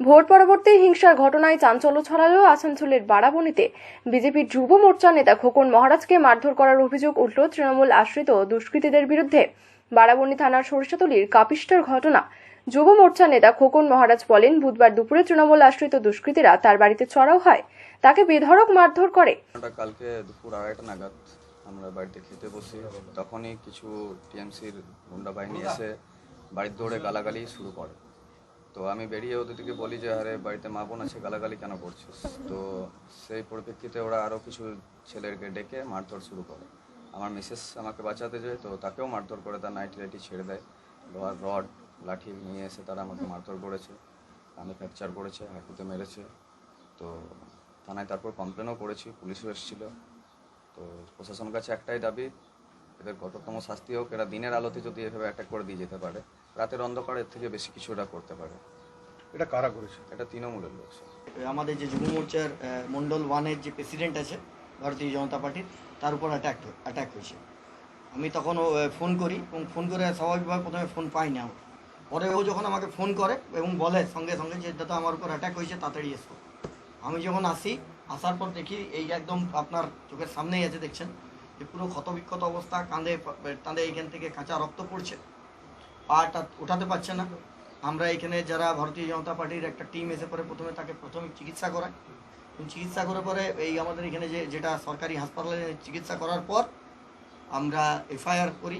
Vote পরবর্তী হিংসার ঘটনায় চাঞ্চল্য ছড়ালো আসানসোলের বারাবণীতে বিজেপির যুব মোর্চা নেতা খোকন মহারাজকে মারধর করার অভিযোগ উঠল তৃণমূল আশ্রিত দুষ্কৃতীদের বিরুদ্ধে। বারাবণী থানার সরিষাতলির কাপিস্টার ঘটনা। যুব মোর্চা নেতা খোকন মহারাজ বলেন, বুধবার দুপুরে তৃণমূল আশ্রিত দুষ্কৃতীরা তার বাড়িতে চড়াও হয়। তাকে বেধড়ক মারধর করে। কালকে দুপুর আড়াইটা নাগাদ আমরা বাড়িতে খেতে বসি। তখনই কিছু টিএমসির গুন্ডা বাহিনী এসে বাড়ির দৌড়ে গালাগালি শুরু করে। তো আমি বেরিয়ে ওদেরকে বলি যে, আরে, বাড়িতে মা বোন আছে, গালাগালি কেন করছিস তো সেই পরিপ্রেক্ষিতে ওরা আরও কিছু ছেলেকে ডেকে মারধর শুরু করে। আমার মিসেস আমাকে বাঁচাতে যায়, তো তাকেও মারধর করে, তার নাইটি লাইটি ছেড়ে দেয়। লোহার রড, লাঠি নিয়ে এসে তারা আমাকে মারধর করেছে। কানে ফ্র্যাকচার করেছে, হাঁটুতে মেরেছে। তো থানায় তারপর কমপ্লেনও করেছি, পুলিশও এসেছিল। তো প্রশাসনের কাছে একটাই দাবি, এদের কততম শাস্তি হোক, এরা দিনের আলোতে যদি এভাবে অ্যাটাক করে দিয়ে যেতে পারে রাতের অন্ধকার এর থেকে বেশি কিছু করতে পারে। এটা কারা করেছে? এটা তৃণমূলের লোক আমাদের যে যুব মোর্চার মণ্ডল ওয়ানের যে প্রেসিডেন্ট আছে ভারতীয় জনতা পার্টির তার উপর অ্যাটাক অ্যাটাক হয়েছে। আমি তখন ও, ফোন করি এবং ফোন করে স্বাভাবিকভাবে প্রথমে ফোন পাই না পরে ও যখন আমাকে ফোন করে এবং বলে সঙ্গে সঙ্গে যে দাদা আমার উপর অ্যাটাক হয়েছে তাড়াতাড়ি এসো। আমি যখন আসি আসার পর দেখি এই একদম আপনার চোখের সামনেই আছে দেখছেন? যে পুরো ক্ষতবিক্ষত অবস্থা কাঁধে কাঁধে এইখান থেকে কাঁচা রক্ত পড়ছে। পাটা উঠাতে পারছে না। আমরা এখানে যারা ভারতীয় জনতা পার্টির একটা টিম এসে পরে প্রথমে তাকে প্রথমে চিকিৎসা করায়। চিকিৎসা করে পরে এই আমাদের এখানে যে, যেটা সরকারি হাসপাতালে চিকিৎসা করার পর আমরা এফআইআর করি।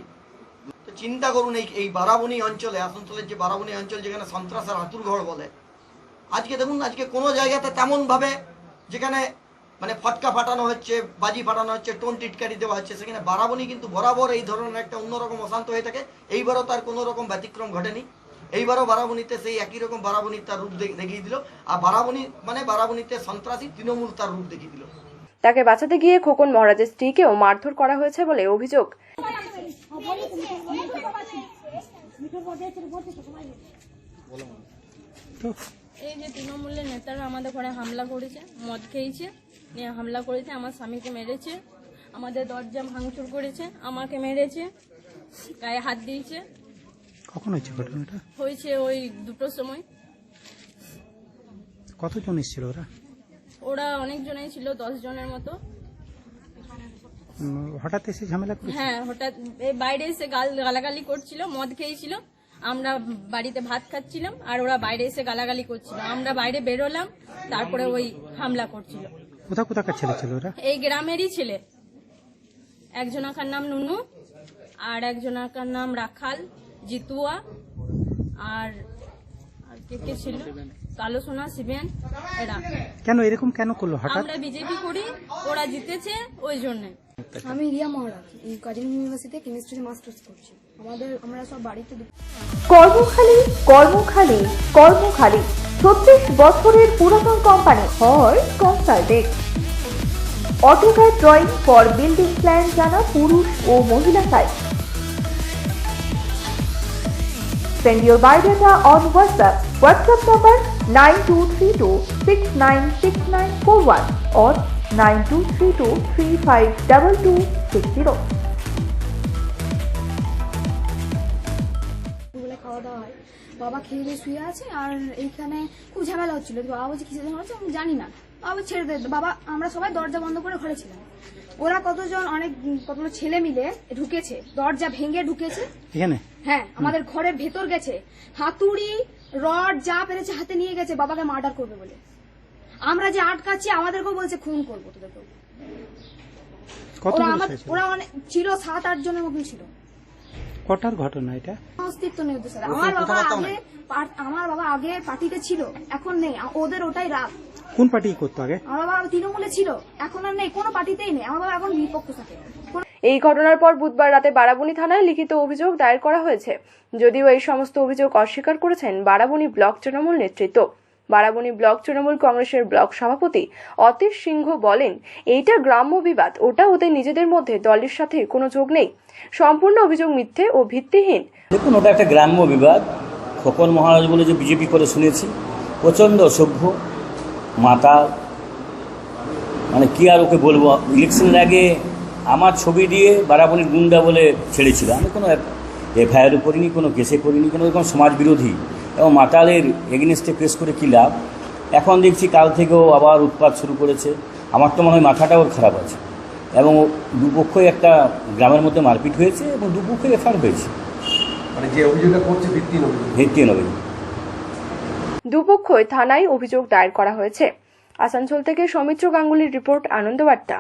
তো চিন্তা করুন এই এই বারাবণী অঞ্চলে, আসানসোলের যে বারাবণী অঞ্চল যেখানে সন্ত্রাসের আতুর ঘর বলে, আজকে দেখুন আজকে কোনো জায়গাতে তেমনভাবে যেখানে মানে ফটকা ফাটানো হচ্ছে বাজি ফাটানো হচ্ছে টোন টিটকারি দেওয়া হচ্ছে সেখানে বারাবণী কিন্তু বরাবর এই ধরনের একটা অন্যরকম অশান্ত হয়ে থাকে। এইবারও তার কোনো রকম ব্যতিক্রম ঘটেনি। এইবারও বারাবণীতে সেই একই রকম বারাবণী তার রূপ দেখিয়ে দিল। আর বারাবণী মানে বারাবণীতে সন্ত্রাসী তৃণমূল তার রূপ দেখিয়ে দিল। তাকে বাঁচাতে গিয়ে খোকন মহারাজের স্ত্রীকেও মারধর করা হয়েছে বলে অভিযোগ। এই যে তৃণমূলের নেতারা আমাদের ঘরে হামলা করেছে মদ খেয়েছে হামলা করেছে আমার স্বামীকে মেরেছে আমাদের দরজা ভাঙচুর করেছে আমাকে মেরেছে গায়ে হাত দিয়েছে। কখন হয়েছে ঘটনাটা? হয়েছে ওই দুটোর সময়। কতজন এসেছিল ওরা? ওরা অনেক জনেই ছিল দশ জনের মতো হঠাৎ এসে ঝামেলা করেছে? হ্যাঁ হঠাৎ এই বাইরে এসে গাল গালাগালি করছিল মদ খেয়েছিল। আমরা বাড়িতে ভাত খাচ্ছিলাম আর ওরা বাইরে এসে গালাগালি করছিল। আমরা বাইরে বেরোলাম তারপরে ওই হামলা করছিল। কোথা কোথাকার ছেলে ছিল ওরা? এই গ্রামেরই ছেলে। একজনাকার নাম নুনু আর একজনাকার নাম রাখাল জিতুয়া আর আর কে কে ছিল? কালো সোনা শিবেন এরা। কেন এরকম কেন করল? হঠাৎ? আমরা বিজেপি করি ওরা জিতেছে ওই জন্যে। আমি রিয়া মহারাজ কাজিন ইউনিভার্সিটিতে কেমিস্ট্রি মাস্টার্স করছি। আমাদের আমরা সব বাড়িতে কর্মখালী কর্মখালী কর্মখালী। ছত্রিশ বছরের পুরাতন কোম্পানি হয় consultant AutoCAD drawing for building plan জানা পুরুষ ও মহিলা site Send your biodata on WhatsApp. WhatsApp number 9232696941 or 9232352260. বাবা খেয়ে দিয়ে শুয়ে আছে আর এইখানে খুব ঝামেলা হচ্ছিল। তো বাবা বলছে কিসের ঝামেলা হচ্ছে আমি জানি না। বাবা ছেড়ে দে। বাবা আমরা সবাই দরজা বন্ধ করে ঘরে ছিলাম। ওরা কতজন অনেক কতগুলো ছেলে মিলে ঢুকেছে দরজা ভেঙে ঢুকেছে। এখানে? হ্যাঁ আমাদের ঘরের ভেতর গেছে। হাতুড়ি রড যা পেরেছে হাতে নিয়ে গেছে বাবাকে মার্ডার করবে বলে। আমরা যে আটকাচ্ছি আমাদেরকেও বলছে খুন করব তোদেরকেও। ওরা আমার ওরা অনেক ছিল সাত আট জনের মতন ছিল। কটার ঘটনা এটা? অস্তিত্ব নেই আমার বাবা আগে আমার বাবা আগে পার্টিতে ছিল এখন নেই। ওদের ওটাই রাগ। কোন পার্টি করতো আগে? আমার বাবা তৃণমূলে ছিল এখন আর নেই। কোনো পার্টিতেই নেই। আমার বাবা এখন বিপক্ষ থাকে। এই ঘটনার পর বুধবার রাতে বারাবণী থানায় লিখিত অভিযোগ দায়ের করা হয়েছে। যদিও এই সমস্ত অভিযোগ অস্বীকার করেছেন বারাবণী ব্লক তৃণমূল নেতৃত্ব। বারাবণী ব্লক তৃণমূল কংগ্রেসের ব্লক সভাপতি অতীশ সিংহ বলেন, এইটা গ্রাম্য বিবাদ, ওটা ওদের নিজেদের মধ্যে, দলের সাথে কোনো যোগ নেই। সম্পূর্ণ অভিযোগ মিথ্যে ও ভিত্তিহীন। দেখুন, ওটা একটা গ্রাম্য বিবাদ। খোকন মহারাজ বলে যে বিজেপি করে শুনেছি। প্রচণ্ড অসভ্য মাতা মানে কি আর ওকে বলব? ইলেকশনের আগে আমার ছবি দিয়ে বারাবণীর গুন্ডা বলে ছেড়েছিল। আমি কোনো এফআইআরও করিনি, কোনো কেসে করিনি, কোনো রকম সমাজ বিরোধী এবং মাতালের এগেনিস্টে প্রেস করে কী লাভ? এখন দেখছি কাল থেকেও আবার উৎপাত শুরু করেছে। আমার তো মনে হয় মাথাটাও ওর খারাপ আছে। এবং দুপক্ষই একটা গ্রামের মধ্যে মারপিট হয়েছে এবং দুপক্ষই এফআর হয়েছে। মানে যে অভিযোগটা করছে ভিত্তিহীন অভিযোগ। ভিত্তিহীন অভিযোগ। দুপক্ষই থানায় অভিযোগ দায়ের করা হয়েছে। আসানসোল থেকে সৌমিত্র গাঙ্গুলির রিপোর্ট আনন্দবার্তা।